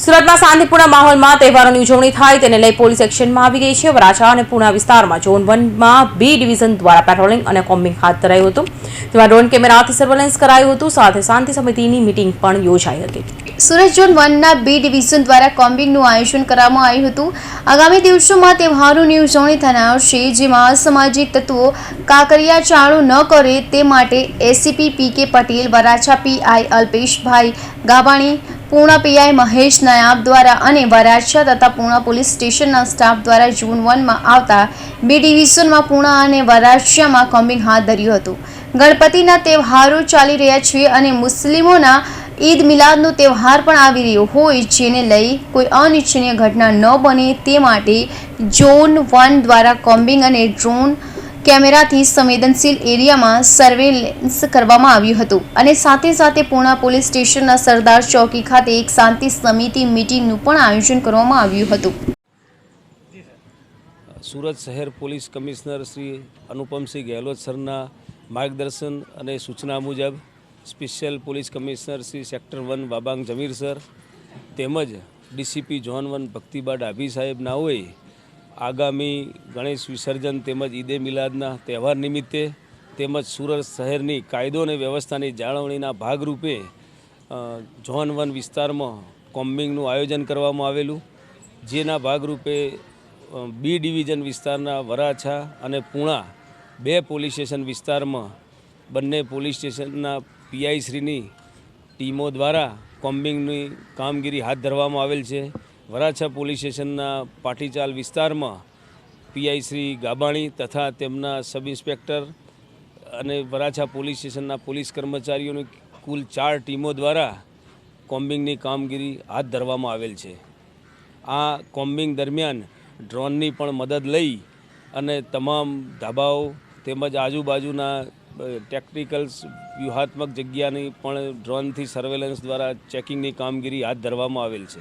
સુરતમાં શાંતિપૂર્ણ માહોલમાં તહેવારોની ઉજવણી થાય તેને લઈ પોલીસ એક્શનમાં આવી ગઈ છે. વરાછા અને પુણા વિસ્તારમાં ઝોન વનમાં બી ડિવિઝન દ્વારા પેટ્રોલિંગ અને કોમ્બિંગ હાથ ધરાયું હતું. તેમાં ડ્રોન કેમેરાથી સર્વેલન્સ કરાયું હતું. સાથે શાંતિ સમિતિની મિટિંગ પણ યોજાઈ હતી. સુરત ઝોન વનના બી ડિવિઝન દ્વારા કોમ્બિંગનું આયોજન કરવામાં આવ્યું હતું. આગામી દિવસોમાં તહેવારોની ઉજવણી થનાર છે, જેમાં અસામાજિક તત્વો કાંકરિયા ચાળું ન કરે તે માટે ACP P K Patel Varachha PI Alpeshbhai Gabani Purna PI Mahesh Nayab દ્વારા અને વરાછા તથા પૂર્ણ પોલીસ સ્ટેશનના સ્ટાફ દ્વારા જૂન વનમાં આવતા બી ડિવિઝનમાં પૂર્ણ અને વરાછામાં કોમ્બિંગ હાથ ધર્યું હતું. ગણપતિના તહેવારો ચાલી રહ્યા છે અને મુસ્લિમોના ઈદ મિલાદનો તહેવાર પણ આવી રહ્યો હોય જેને લઈ કોઈ અનિચ્છનીય ઘટના ન બને તે માટે ઝોન વન દ્વારા કોમ્બિંગ અને ડ્રોન કેમેરાથી સંવેદનશીલ એરિયામાં સર્વેલન્સ કરવામાં આવ્યું હતું અને સાથે સાથે પૂર્ણા પોલીસ સ્ટેશનના સરદાર ચોકી ખાતે એક શાંતિ સમિતિ મિટિંગનું પણ આયોજન કરવામાં આવ્યું હતું. સુરત શહેર પોલીસ કમિશનર શ્રી અનુપમસિંહ ગેહલોત સરના માર્ગદર્શન અને સૂચના મુજબ special police commissioner Shri sector one Vabang Jamir sir તેમજ DCP zone one Bhaktiba Dabhi સાહેબ નાઓએ આગામી ગણેશ વિસર્જન તેમજ ઈદે મિલાદના તહેવાર નિમિત્તે તેમજ સુરત શહેરની કાયદો અને વ્યવસ્થાની જાળવણીના ભાગરૂપે ઝોન વન વિસ્તારમાં કોમ્બિંગનું આયોજન કરવામાં આવેલું. જેના ભાગરૂપે બી ડિવિઝન વિસ્તારના વરાછા અને પૂણા બે પોલીસ સ્ટેશન વિસ્તારમાં બંને પોલીસ સ્ટેશનના પીઆઈ શ્રીની ટીમો દ્વારા કોમ્બિંગની કામગીરી હાથ ધરવામાં આવેલ છે. વરાછા પોલીસ સ્ટેશનના પાટીચાલ વિસ્તારમાં પીઆઈ શ્રી ગાબાણી તથા તેમના સબ ઇન્સ્પેક્ટર અને વરાછા પોલીસ સ્ટેશનના પોલીસ કર્મચારીઓની કુલ ચાર ટીમો દ્વારા કોમ્બિંગની કામગીરી હાથ ધરવામાં આવેલ છે. આ કોમ્બિંગ દરમિયાન ડ્રોનની પણ મદદ લઈ અને તમામ ધાબાઓ તેમજ આજુબાજુના ટેકનિકલ્સ વ્યૂહાત્મક જગ્યાની પણ ડ્રોનથી સર્વેલન્સ દ્વારા ચેકિંગની કામગીરી હાથ ધરવામાં આવેલ છે.